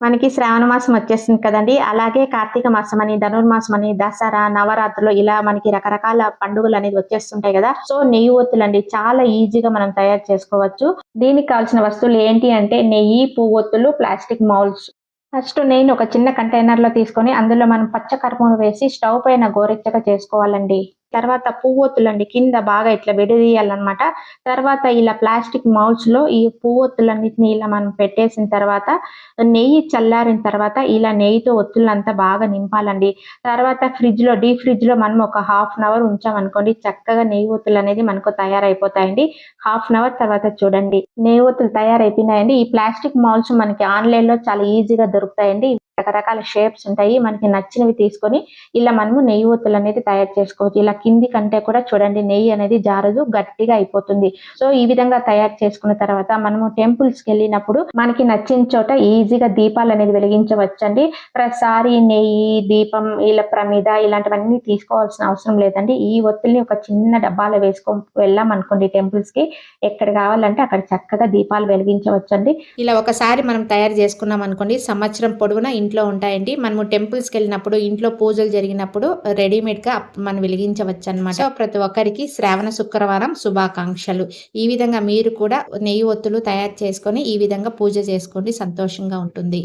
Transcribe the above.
మనకి శ్రావణ మాసం వచ్చేస్తుంది కదండి. అలాగే కార్తీక మాసం అని ధనుర్మాసం అని దసరా నవరాత్రులు ఇలా మనకి రకరకాల పండుగలు అనేది వచ్చేస్తుంటాయి కదా. సో నెయ్యి ఒత్తులు అండి చాలా ఈజీగా మనం తయారు చేసుకోవచ్చు. దీనికి కావాల్సిన వస్తువులు ఏంటి అంటే నెయ్యి పువ్వొత్తులు ప్లాస్టిక్ మౌల్స్ ఫస్ట్ నెయ్యిని ఒక చిన్న కంటైనర్లో తీసుకొని అందులో మనం పచ్చ కర్పూరం వేసి స్టవ్ పైన గోరెచ్చగా చేసుకోవాలండి. తర్వాత పువ్వొత్తులండి. కింద బాగా ఇట్లా విడదీయాలన్నమాట. తర్వాత ఇలా ప్లాస్టిక్ మౌల్స్లో ఈ పువ్వొత్తులన్నిటిని ఇలా మనం పెట్టేసిన తర్వాత నెయ్యి చల్లారిన తర్వాత ఇలా నెయ్యితో ఒత్తులంతా బాగా నింపాలండి. తర్వాత ఫ్రిడ్జ్లో డీప్ ఫ్రిడ్జ్లో మనం ఒక హాఫ్ అన్ అవర్ ఉంచామనుకోండి చక్కగా నెయ్యి ఒత్తులు అనేది మనకు తయారైపోతాయండి. హాఫ్ అన్ అవర్ తర్వాత చూడండి. నెయ్యి ఒత్తులు తయారైపోయినాయండి. ఈ ప్లాస్టిక్ మౌల్స్ మనకి ఆన్లైన్లో చాలా ఈజీగా దొరుకుతాయండి. రకరకాల షేప్స్ ఉంటాయి. మనకి నచ్చినవి తీసుకొని ఇలా మనము నెయ్యి ఒత్తులు అనేది తయారు చేసుకోవచ్చు. ఇలా కింది కంటే కూడా చూడండి నెయ్యి అనేది జారదు గట్టిగా అయిపోతుంది. సో ఈ విధంగా తయారు చేసుకున్న తర్వాత మనము టెంపుల్స్కి వెళ్ళినప్పుడు మనకి నచ్చిన చోట ఈజీగా దీపాలు అనేది వెలిగించవచ్చు అండి ప్రతిసారి నెయ్యి దీపం ఇలా ప్రమిద ఇలాంటివన్నీ తీసుకోవాల్సిన అవసరం లేదండి. ఈ ఒత్తుల్ని ఒక చిన్న డబ్బాలో వేసుకో వెళ్ళాం అనుకోండి టెంపుల్స్కి. ఎక్కడ కావాలంటే అక్కడ చక్కగా దీపాలు వెలిగించవచ్చు అండి ఇలా ఒకసారి మనం తయారు చేసుకున్నాం అనుకోండి సంవత్సరం పొడవునా ఇంట్లో ఉంటాయండి. మనము టెంపుల్స్కి వెళ్ళినప్పుడు ఇంట్లో పూజలు జరిగినప్పుడు రెడీమేడ్గా మనం వెలిగించవచ్చు అనమాట సో ప్రతి ఒక్కరికి శ్రావణ శుక్రవారం శుభాకాంక్షలు. ఈ విధంగా మీరు కూడా నెయ్యి ఒత్తులు తయారు చేసుకొని ఈ విధంగా పూజ చేసుకోండి. సంతోషంగా ఉంటుంది.